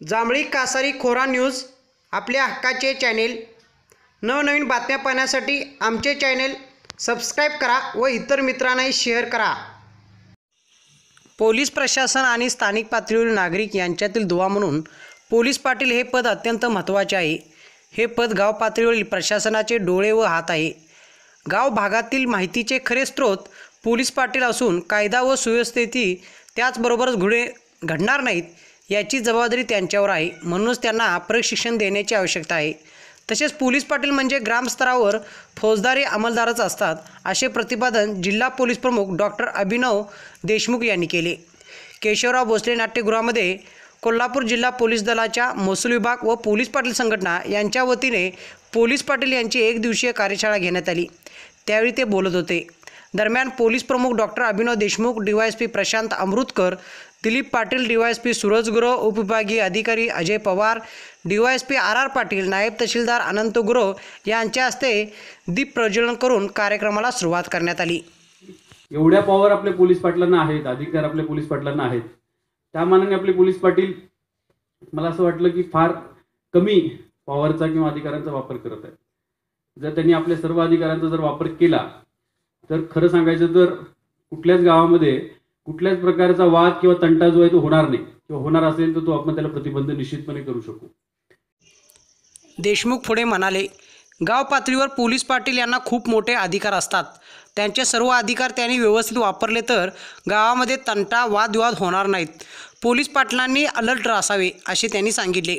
जांभळी कासारी खोरा न्यूज आपल्या हक्काचे चॅनेल. नवनवीन बातम्या पाहण्यासाठी आमचे चॅनेल सबस्क्राईब करा व इतर मित्रांनाही शेअर करा. पोलीस प्रशासन आणि स्थानिक पातळीवरील नागरिक यांच्यातील दुवा म्हणून पोलीस पाटील हे पद अत्यंत महत्त्वाचे आहे. हे पद गाव पातळीवरील प्रशासनाचे डोळे व हात आहे. गाव भागातील माहितीचे खरे स्रोत पोलीस पाटील असून कायदा व सुव्यवस्थेची त्याचबरोबर घुडे घडणार नाहीत याची जबाबदारी त्यांच्यावर आहे. म्हणूनच त्यांना प्रशिक्षण देण्याची आवश्यकता आहे. तसेच पोलीस पाटील म्हणजे ग्रामस्तरावर फौजदारी अंमलदारच असतात असे प्रतिपादन जिल्हा पोलीस प्रमुख डॉक्टर अभिनव देशमुख यांनी केले. केशवराव भोसले नाट्यगृहामध्ये कोल्हापूर जिल्हा पोलीस दलाच्या महसूल विभाग व पोलीस पाटील संघटना यांच्या वतीने पोलीस पाटील यांची एक दिवसीय कार्यशाळा घेण्यात आली. त्यावेळी ते बोलत होते. दरम्यान पोलीस प्रमुख doctor Abhinav Deshmukh DYSP Prashant Amrutkar Dilip Patil DYSP Suraj Gurav उपविभागीय अधिकारी Ajay Pawar DYSP R R Patil नायब तहसीलदार अनंत गुरव यांच्या हस्ते दीप प्रज्वलन करून कार्यक्रमाला सुरुवात करण्यात आली. एवढ्या पॉवर आपल्या पोलीस पाटलांना आहेत अधिकार आपल्या पोलीस पाटलांना आहेत. त्या मानाने आपले पोलीस पाटील मला असं वाटलं की फार कमी पॉवरचा किंवा अधिकारांचा वापर करत आहेत. जर त्यांनी आपल्या सर्व अधिकारांचा जर वापर केला तर खरं सांगायचं तर कुठल्याच गावामध्ये कुठल्याच प्रकारचा वाद किंवा तंटा जो आहे तो होणार नाही. किंवा होणार असेल तर तो आपण त्याला प्रतिबंध निश्चितपणे करू शकू. देशमुख पुढे म्हणाले गाव पातळीवर पोलीस पाटील यांना खूप मोठे अधिकार असतात. त्यांचे सर्व अधिकार त्यांनी व्यवस्थित वापरले तर गावामध्ये तंटा वादविवाद होणार नाहीत. पोलीस पाटलांनी अलर्ट असावे असे त्यांनी सांगितले.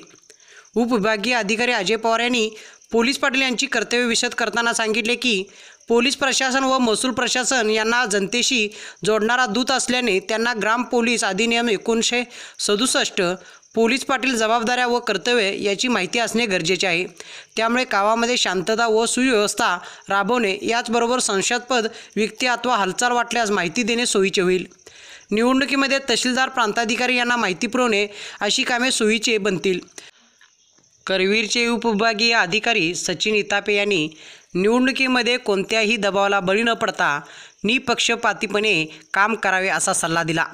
उपविभागीय अधिकारी अजय पवार यांनी पोलीस पाटील यांची कर्तव्य विशद करताना सांगितले की पोलीस प्रशासन व महसूल प्रशासन यांना जनतेशी जोडणारा दूत असल्याने त्यांना ग्राम पोलीस अधिनियम एकोणीसशे सदुसष्ट पोलीस पाटील जबाबदाऱ्या व कर्तव्य याची माहिती असणे गरजेचे आहे. त्यामुळे गावामध्ये शांतता व सुव्यवस्था राबवणे याचबरोबर संशयास्पद व्यक्ती अथवा हालचाल वाटल्यास माहिती देणे सोयीचे होईल. निवडणुकीमध्ये तहसीलदार प्रांताधिकारी यांना माहिती पुरवणे अशी कामे सोयीचे बनतील. करवीरचे उपविभागीय अधिकारी सचिन इतापे यांनी निवडणुकीमध्ये कोणत्याही दबावाला बळी न पडता निपक्षपातीपणे काम करावे असा सल्ला दिला.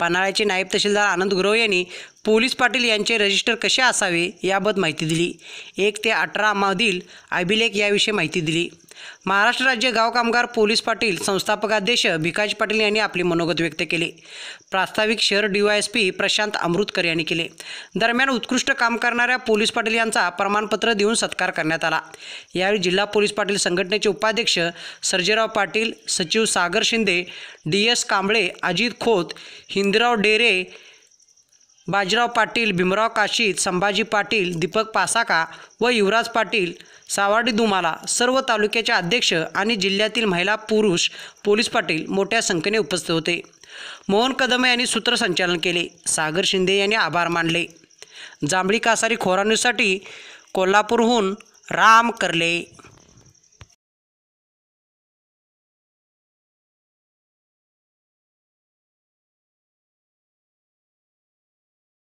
पन्हाळ्याचे नायब तहसीलदार आनंद गुरव यांनी पोलीस पाटील यांचे रजिस्टर कसे असावे याबद्दल माहिती दिली. एक ते अठरामधील अभिलेख याविषयी माहिती दिली. महाराष्ट्र राज्य गाव कामगार पोलीस पाटील संस्थापकाध्यक्ष भिकाजी पाटील यांनी आपले मनोगत व्यक्त केले. प्रास्ताविक शहर डीवायएसपी प्रशांत अमृतकर यांनी केले. दरम्यान उत्कृष्ट काम करणाऱ्या पोलीस पाटील यांचा प्रमाणपत्र देऊन सत्कार करण्यात आला. यावेळी जिल्हा पोलीस पाटील संघटनेचे उपाध्यक्ष सर्जेराव पाटील सचिव सागर शिंदे डी एस कांबळे अजित खोत हिंदराव डेरे बाजीराव पाटील भीमराव काशीद संभाजी पाटील दीपक पासाका व युवराज पाटील सावाडी दुमाला सर्व तालुक्याचे अध्यक्ष आणि जिल्ह्यातील महिला पुरुष पोलीस पाटील मोठ्या संख्येने उपस्थित होते. मोहन कदम यांनी सूत्रसंचालन केले. सागर शिंदे यांनी आभार मानले. जांभळी कासारी खोरा कोल्हापूरहून राम करले.